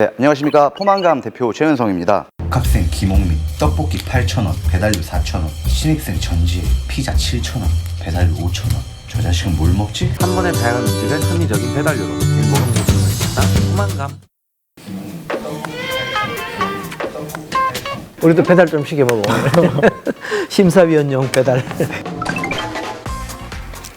네, 안녕하십니까 포만감 대표 최현성입니다. 학생 김홍민 떡볶이 8,000원 배달료 4,000원 신입생 전지 피자 7,000원 배달료 5,000원 저 자식은 뭘 먹지? 한 번에 다양한 음식을 합리적인 배달료로 행복한 모습을 찾다 포만감 우리도 배달 좀 시켜보고 심사위원용 배달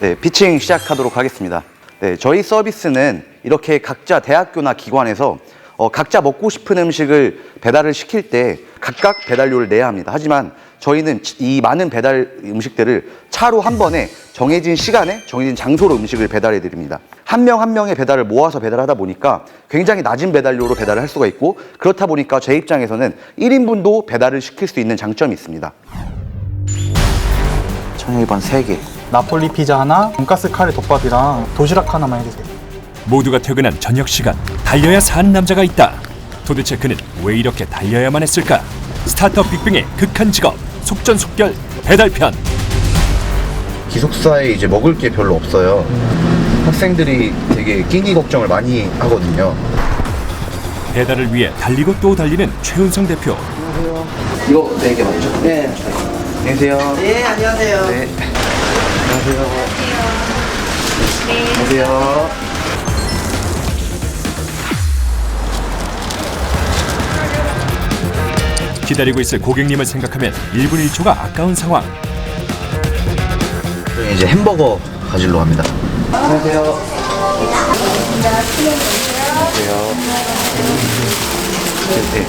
네, 피칭 시작하도록 하겠습니다. 네, 저희 서비스는 이렇게 각자 대학교나 기관에서 어, 각자 먹고 싶은 음식을 배달을 시킬 때 각각 배달료를 내야 합니다. 하지만 저희는 이 많은 배달 음식들을 차로 한 번에 정해진 시간에 정해진 장소로 음식을 배달해 드립니다. 한 명한 명의 배달을 모아서 배달하다 보니까 굉장히 낮은 배달료로 배달을 할 수가 있고 그렇다 보니까 제 입장에서는 1인분도 배달을 시킬 수 있는 장점이 있습니다. 청일번 3개, 나폴리 피자 하나, 돈가스 카레 덮밥이랑 도시락 하나만 해주세요. 모두가 퇴근한 저녁 시간 달려야 사는 남자가 있다. 도대체 그는 왜 이렇게 달려야만 했을까? 스타트업 빅뱅의 극한 직업 속전속결 배달편 기숙사에 이제 먹을 게 별로 없어요. 학생들이 되게 끼니 걱정을 많이 하거든요. 배달을 위해 달리고 또 달리는 최은성 대표 이거 네개 맞죠? 네. 안녕하세요. 네, 안녕하세요. 네. 안녕하세요. 안녕하세요. 기다리고 있을 고객님을 생각하면 1분 1초가 아까운 상황 이제 햄버거 가지러 갑니다. 안녕하세요. 안녕하세요. 네,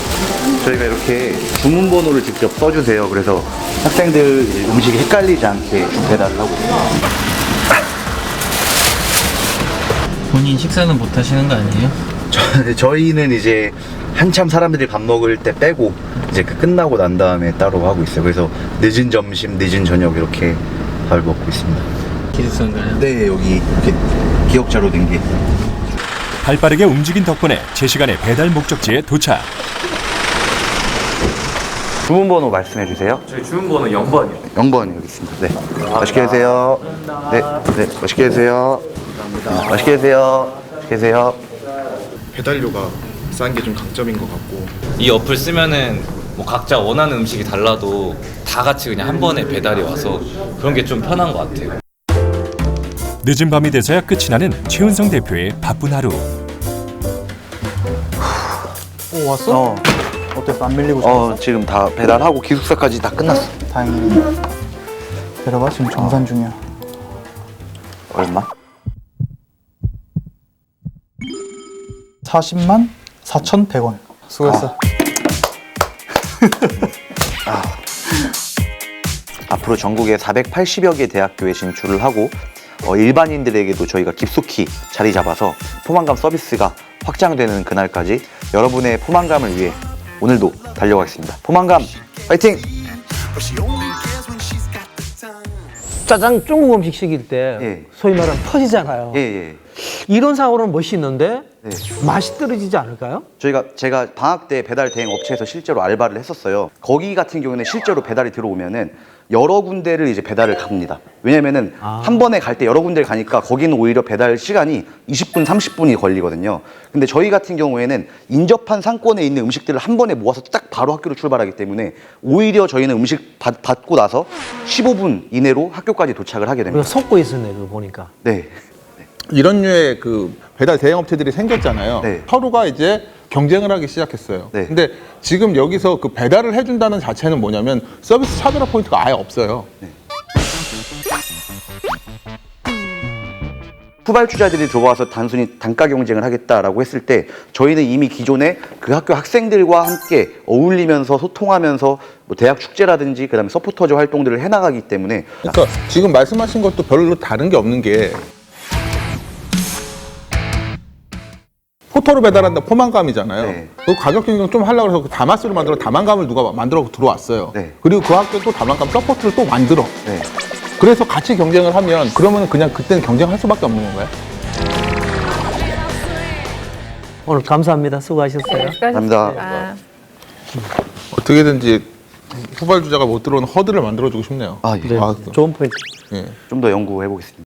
저희가 이렇게 주문 번호를 직접 써주세요. 그래서 학생들 음식이 헷갈리지 않게 배달을 하고. 본인 식사는 못 하시는 거 아니에요? 저- 저희는 이제 한참 사람들이 밥 먹을 때 빼고 이제 그 끝나고 난 다음에 따로 하고 있어요. 그래서 늦은 점심, 늦은 저녁 이렇게 밥을 먹고 있습니다. 기숙사인가요? 네, 여기 이렇게 기억자로 된 게. 발빠르게 움직인 덕분에 제 시간에 배달 목적지에 도착 주문 번호 말씀해 주세요. 저희 주문 번호 0번이요 0번 여기 있습니다. 네. 맛있게 드세요. 네, 네, 맛있게 드세요. 네, 맛있게 드세요. 맛있게 드세요. 배달료가 싼 게 좀 강점인 것 같고 이 어플 쓰면은 뭐 각자 원하는 음식이 달라도 다 같이 그냥 한 번에 배달이 와서 그런 게 좀 편한 것 같아요. 늦은 밤이 돼서야 끝이 나는 최은성 대표의 바쁜 하루 오 왔어? 어, 어땠어? 안 밀리고 있어? 어, 지금 다 배달하고 기숙사까지 다 끝났어. 다행이네. 내려봐 지금 정산 중이야. 얼마? 40만 4,100원. 수고했어. 앞으로 전국에 480여 개 대학교에 진출을 하고 어, 일반인들에게도 저희가 깊숙이 자리 잡아서 포만감 서비스가 확장되는 그날까지 여러분의 포만감을 위해 오늘도 달려가겠습니다. 포만감 파이팅! 짜장 중국 음식 시킬 때 예. 소위 말하는 퍼지잖아요 예, 예. 이런 상황으로는 멋있는데 네. 맛이 떨어지지 않을까요? 저희가 제가 방학 때 배달 대행 업체에서 실제로 알바를 했었어요. 거기 같은 경우는 실제로 배달이 들어오면은 여러 군데를 이제 배달을 갑니다. 왜냐면은 한 번에 갈 때 여러 군데를 가니까 거기는 오히려 배달 시간이 20분, 30분이 걸리거든요. 근데 저희 같은 경우에는 인접한 상권에 있는 음식들을 한 번에 모아서 딱 바로 학교로 출발하기 때문에 오히려 저희는 음식 받, 받고 나서 15분 이내로 학교까지 도착을 하게 됩니다. 속고 있었네 그거 보니까 네. 이런 류의 그 배달 대행 업체들이 생겼잖아요. 네. 서로가 이제 경쟁을 하기 시작했어요. 네. 근데 지금 여기서 그 배달을 해준다는 자체는 뭐냐면 서비스 차별화 포인트가 아예 없어요. 후발주자들이 들어와서 단순히 단가 경쟁을 하겠다라고 했을 때 저희는 이미 기존에 그 학교 학생들과 함께 어울리면서 소통하면서 뭐 대학 축제라든지 그다음에 서포터즈 활동들을 해나가기 때문에 그러니까 지금 말씀하신 것도 별로 다른 게 없는 게 포토로 배달한다 포만감이잖아요. 네. 그 가격 경쟁 좀 하려고 해서 그 다마스를 만들어 다만감을 누가 만들어 들어왔어요. 네. 그리고 그 학교 또 다만감 서포트를 또 만들어. 네. 그래서 같이 경쟁을 하면 그러면 그냥 그때는 경쟁할 수밖에 없는 건가요? 오늘 감사합니다 수고하셨어요 감사합니다. 어떻게든지 후발 주자가 못 들어오는 허드를 만들어주고 싶네요. 아, 예. 아, 좋은 포인트 예. 좀 더 연구해 보겠습니다.